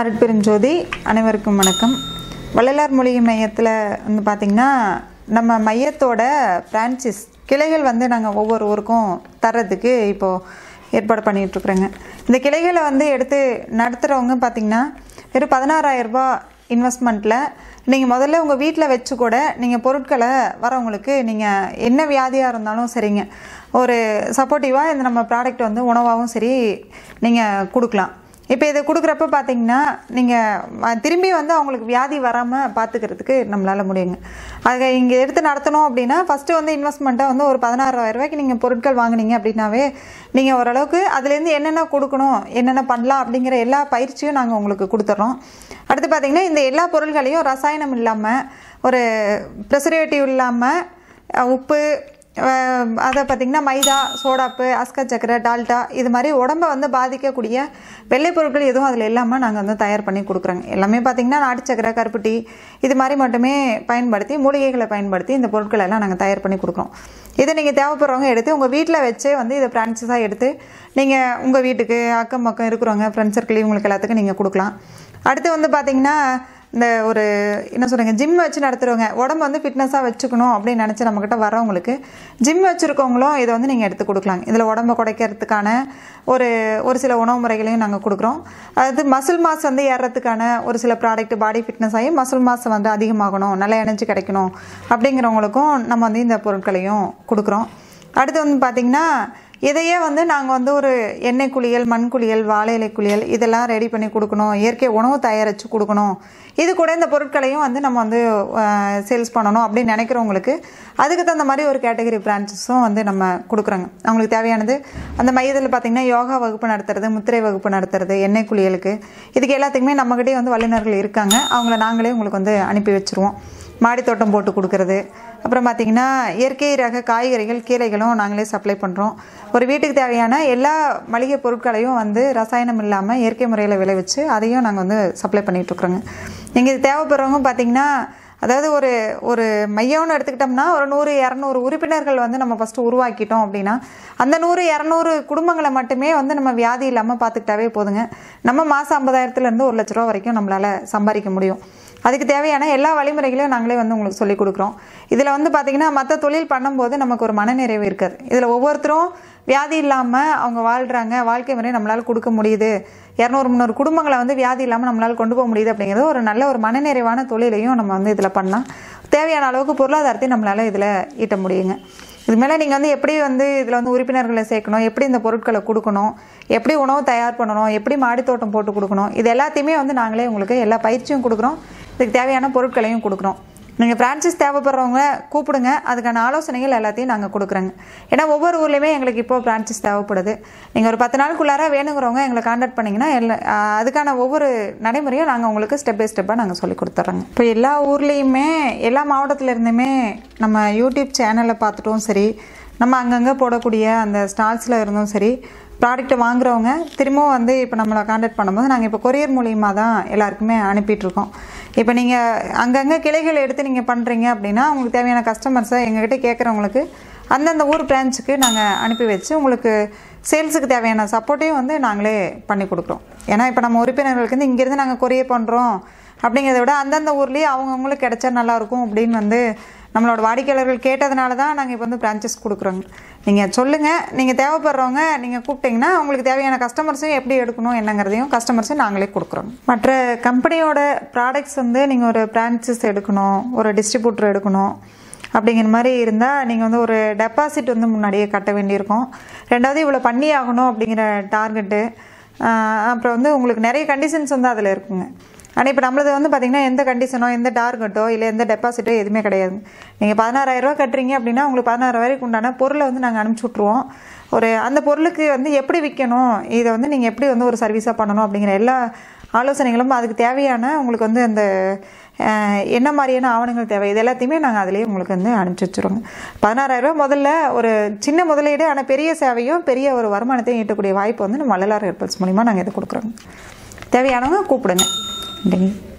அருட்பெருஞ்சோதி அனைவருக்கும் வணக்கம். வள்ளலார் மூலிகை மையத்தில் வந்து பார்த்திங்கன்னா நம்ம மையத்தோட பிரான்சிஸ் கிளைகள் வந்து நாங்கள் ஒவ்வொரு ஊருக்கும் தர்றதுக்கு இப்போது ஏற்பாடு பண்ணிகிட்ருக்குறோங்க இந்த கிளைகளை வந்து எடுத்து நடத்துகிறவங்க பார்த்திங்கன்னா வெறும் பதினாறாயிரரூபா இன்வெஸ்ட்மெண்ட்டில் நீங்கள் முதல்ல உங்கள் வீட்டில் வச்சு கூட நீங்கள் பொருட்களை வரவங்களுக்கு நீங்கள் என்ன வியாதியாக இருந்தாலும் சரிங்க. ஒரு சப்போர்ட்டிவாக இந்த நம்ம ப்ராடக்ட் வந்து உணவாகவும் சரி நீங்கள் கொடுக்கலாம். இப்போ இதை கொடுக்குறப்ப பார்த்தீங்கன்னா நீங்கள் திரும்பி வந்து அவங்களுக்கு வியாதி வராமல் பார்த்துக்கிறதுக்கு நம்மளால் முடியுங்க. அதை இங்கே எடுத்து நடத்தணும் அப்படின்னா ஃபஸ்ட்டு வந்து இன்வெஸ்ட்மெண்ட்டாக வந்து ஒரு பதினாறாயிரம் ரூபாய்க்கு நீங்கள் பொருட்கள் வாங்குனீங்க அப்படின்னாவே நீங்கள் ஓரளவுக்கு அதுலேருந்து என்னென்ன கொடுக்கணும் என்னென்ன பண்ணலாம் அப்படிங்கிற எல்லா பயிற்சியும் நாங்கள் உங்களுக்கு கொடுத்துட்றோம் அடுத்து பார்த்தீங்கன்னா இந்த எல்லா பொருள்களையும் ரசாயனம் இல்லாமல் ஒரு ப்ரெசர்வேட்டிவ் இல்லாமல் உப்பு அதை பார்த்திங்கன்னா மைதா சோடாப்பு அஸ்கர் சக்கரை டால்டா இது மாதிரி உடம்பை வந்து பாதிக்கக்கூடிய வெள்ளை பொருட்கள் எதுவும் அதில் இல்லாமல் நாங்கள் வந்து தயார் பண்ணி கொடுக்குறோங்க. எல்லாமே பார்த்திங்கன்னா நாட்டு சக்கரை கருப்பட்டி இது மாதிரி மட்டுமே பயன்படுத்தி மூலிகைகளை பயன்படுத்தி இந்த பொருட்கள் எல்லாம் நாங்கள் தயார் பண்ணி கொடுக்குறோம். இதை நீங்கள் தேவைப்படுறவங்க எடுத்து உங்கள் வீட்டில் வச்சே வந்து இதை பிரான்ச்சஸாக எடுத்து நீங்கள் உங்கள் வீட்டுக்கு அக்கம் பக்கம் இருக்கிறவங்க ஃப்ரெண்ட்ஸ் சர்க்கிள் இவங்களுக்கு எல்லாத்துக்கும் நீங்கள் கொடுக்கலாம். அடுத்து வந்து பார்த்திங்கன்னா இந்த ஒரு என்ன சொல்கிறீங்க ஜிம் வச்சு நடத்துகிறவங்க உடம்பு வந்து ஃபிட்னஸாக வச்சுக்கணும் அப்படின்னு நினச்சி நம்மக்கிட்ட வரவங்களுக்கு ஜிம் வச்சுருக்கவங்களும் இதை வந்து நீங்கள் எடுத்து கொடுக்கலாம். இதில் உடம்பை குறைக்கிறதுக்கான ஒரு ஒரு சில உணவு முறைகளையும் நாங்கள் கொடுக்குறோம். அது மசில் மாஸ் வந்து ஏறுறதுக்கான ஒரு சில ப்ராடக்ட் பாடி ஃபிட்னஸ் ஆகி மசில் மாஸ் வந்து அதிகமாகணும் நல்ல எனர்ஜி கிடைக்கணும் அப்படிங்கிறவங்களுக்கும் நம்ம வந்து இந்த பொருட்களையும் கொடுக்குறோம். அடுத்து வந்து பார்த்திங்கன்னா இதையே வந்து நாங்கள் வந்து ஒரு எண்ணெய் குளியல் மண் குளியல் வாழை இலை குளியல் இதெல்லாம் ரெடி பண்ணி கொடுக்கணும். இயற்கை உணவு தயாரித்து கொடுக்கணும். இது கூட இந்த பொருட்களையும் வந்து நம்ம வந்து சேல்ஸ் பண்ணணும் அப்படின்னு நினைக்கிறவங்களுக்கு அதுக்கு தகுந்த மாதிரி ஒரு கேட்டகரி பிரான்ச்சஸும் வந்து நம்ம கொடுக்குறோங்க. அவங்களுக்கு தேவையானது அந்த மையத்தில் பார்த்திங்கன்னா யோகா வகுப்பு நடத்துறது முத்திரை வகுப்பு நடத்துறது எண்ணெய் குளியலுக்கு. இதுக்கு எல்லாத்துக்குமே நம்மகிட்டே வந்து வல்லுநர்கள் இருக்காங்க. அவங்கள நாங்களே உங்களுக்கு வந்து அனுப்பி வச்சுருவோம். மாடித்தோட்டம் போட்டு கொடுக்கறது. அப்புறம் பார்த்திங்கன்னா இயற்கை ரக காய்கறிகள் கீரைகளும் நாங்களே சப்ளை பண்ணுறோம் ஒரு வீட்டுக்கு தேவையான எல்லா மளிகை பொருட்களையும் வந்து ரசாயனம் இல்லாமல் இயற்கை முறையில் விளைவிச்சு அதையும் நாங்கள் வந்து சப்ளை பண்ணிகிட்ருக்குறோங்க நீங்கள் இது தேவைப்படுறவங்க பார்த்திங்கன்னா அதாவது ஒரு ஒரு மையம்னு எடுத்துக்கிட்டோம்னா ஒரு நூறு இரநூறு உறுப்பினர்கள் வந்து நம்ம ஃபஸ்ட்டு உருவாக்கிட்டோம் அப்படின்னா அந்த நூறு இரநூறு குடும்பங்களை மட்டுமே வந்து நம்ம வியாதி இல்லாமல் பார்த்துக்கிட்டாவே போதுங்க. நம்ம மாதம் ஐம்பதாயிரத்துலேருந்து ஒரு லட்ச ரூபா வரைக்கும் நம்மளால் சம்பாதிக்க முடியும். அதுக்கு தேவையான எல்லா வழிமுறைகளையும் நாங்களே வந்து உங்களுக்கு சொல்லிக் கொடுக்குறோம். இதில் வந்து பார்த்திங்கன்னா மற்ற தொழில் பண்ணும்போது நமக்கு ஒரு மனநிறைவு இருக்காது. இதில் ஒவ்வொருத்தரும் வியாதி இல்லாமல் அவங்க வாழ்கிறாங்க வாழ்க்கை முறை நம்மளால் கொடுக்க முடியுது. இரநூறு முந்நூறு குடும்பங்களை வந்து வியாதி இல்லாமல் நம்மளால் கொண்டு போக முடியுது அப்படிங்கிறது ஒரு நல்ல ஒரு மனநிறைவான தொழிலையும் நம்ம வந்து இதில் பண்ணலாம். தேவையான அளவுக்கு பொருளாதாரத்தையும் நம்மளால் இதில் ஈட்ட முடியுங்க. இது மேலே நீங்கள் வந்து எப்படி வந்து இதில் வந்து உறுப்பினர்களை சேர்க்கணும் எப்படி இந்த பொருட்களை கொடுக்கணும் எப்படி உணவு தயார் பண்ணணும் எப்படி மாடித்தோட்டம் போட்டு கொடுக்கணும் இது எல்லாத்தையுமே வந்து நாங்களே உங்களுக்கு எல்லா பயிற்சியும் கொடுக்குறோம். இதுக்கு தேவையான பொருட்களையும் கொடுக்குறோம் நீங்கள் ஃப்ரான்ச்சைஸ் தேவைப்படுறவங்க கூப்பிடுங்க. அதுக்கான ஆலோசனைகள் எல்லாத்தையும் நாங்கள் கொடுக்குறோங்க. ஏன்னா ஒவ்வொரு ஊர்லேயுமே எங்களுக்கு இப்போ ஃப்ரான்ச்சைஸ் தேவைப்படுது. நீங்கள் ஒரு பத்து நாளுக்குள்ளார வேணுங்கிறவங்க எங்களை காண்டாக்ட் பண்ணிங்கன்னா எல்லா அதுக்கான ஒவ்வொரு நடைமுறையும் நாங்கள் உங்களுக்கு ஸ்டெப் பை ஸ்டெப்பாக நாங்கள் சொல்லி கொடுத்துட்றோங்க இப்போ எல்லா ஊர்லேயுமே எல்லா மாவட்டத்துலேருந்துமே நம்ம யூடியூப் சேனலை பார்த்துட்டும் சரி நம்ம அங்கங்கே போடக்கூடிய அந்த ஸ்டால்ஸில் இருந்தும் சரி ப்ராடக்ட்டை வாங்குறவங்க திரும்பவும் வந்து இப்போ நம்மளை காண்டாக்ட் பண்ணும்போது நாங்கள் இப்போ கொரியர் மூலியமாக தான் எல்லாருக்குமே அனுப்பிட்டுருக்கோம் இப்போ நீங்கள் அங்கங்கே கிளைகள் எடுத்து நீங்கள் பண்ணுறீங்க அப்படின்னா உங்களுக்கு தேவையான கஸ்டமர்ஸை எங்ககிட்ட கேட்குறவங்களுக்கு அந்தந்த ஊர் பிரான்ச்சுக்கு நாங்கள் அனுப்பி வச்சு உங்களுக்கு சேல்ஸுக்கு தேவையான சப்போர்ட்டையும் வந்து நாங்களே பண்ணி கொடுக்குறோம். ஏன்னா இப்போ நம்ம உறுப்பினர்களுக்கு வந்து இங்கேருந்து நாங்கள் கொரியர் பண்ணுறோம் அப்படிங்கிறத விட அந்தந்த ஊர்லேயே அவங்கவுங்களுக்கு கிடைச்சா நல்லாயிருக்கும் அப்படின்னு வந்து நம்மளோட வாடிக்கையாளர்கள் கேட்டதுனால தான் நாங்கள் இப்போ வந்து பிரான்ச்சஸ் கொடுக்குறோங்க. நீங்கள் சொல்லுங்கள் நீங்கள் தேவைப்படுறவங்க நீங்கள் கூப்பிட்டீங்கன்னா உங்களுக்கு தேவையான கஸ்டமர்ஸையும் எப்படி எடுக்கணும் என்னங்கிறதையும் கஸ்டமர்ஸையும் நாங்களே கொடுக்குறோங்க. மற்ற கம்பெனியோட ப்ராடக்ட்ஸ் வந்து நீங்கள் ஒரு பிரான்ச்சஸ் எடுக்கணும் ஒரு டிஸ்ட்ரிபியூட்டர் எடுக்கணும் அப்படிங்கிற மாதிரி இருந்தால் நீங்கள் வந்து ஒரு டெபாசிட் வந்து முன்னாடியே கட்ட வேண்டியிருக்கும். ரெண்டாவது இவ்வளோ பண்ணி ஆகணும் அப்படிங்கிற டார்கெட்டு அப்புறம் வந்து உங்களுக்கு நிறைய கண்டிஷன்ஸ் வந்து அதில் இருக்குங்க. ஆனால் இப்போ நம்மளது வந்து பார்த்திங்கன்னா எந்த கண்டிஷனோ எந்த டார்கெட்டோ இல்லை எந்த டெபாசிட்டோ எதுவுமே கிடையாது. நீங்கள் பதினாறாயிரரூவா கட்டுறீங்க அப்படின்னா உங்களுக்கு பதினாறு வரைக்கும் உண்டான பொருளை வந்து நாங்கள் அனுப்பிச்சி விட்ருவோம் ஒரு அந்த பொருளுக்கு வந்து எப்படி விற்கணும் இதை வந்து நீங்கள் எப்படி வந்து ஒரு சர்வீஸாக பண்ணணும்? அப்படிங்கிற எல்லா ஆலோசனைகளும் அதுக்கு தேவையான உங்களுக்கு வந்து அந்த என்ன மாதிரியான ஆவணங்கள் தேவை? இது எல்லாத்தையுமே நாங்கள் அதிலேயே உங்களுக்கு வந்து அனுப்பிச்சி வச்சுருவோங்க. பதினாறாயிரரூவா முதல்ல ஒரு சின்ன முதலீடு ஆனால் பெரிய சேவையும் பெரிய ஒரு வருமானத்தையும் ஈட்டக்கூடிய வாய்ப்பு வந்து நம்ம வள்ளலார் ஹெர்பல்ஸ் மூலிமா நாங்கள் இதை கொடுக்குறோங்க. தேவையானவங்க கூப்பிடுங்க. 零。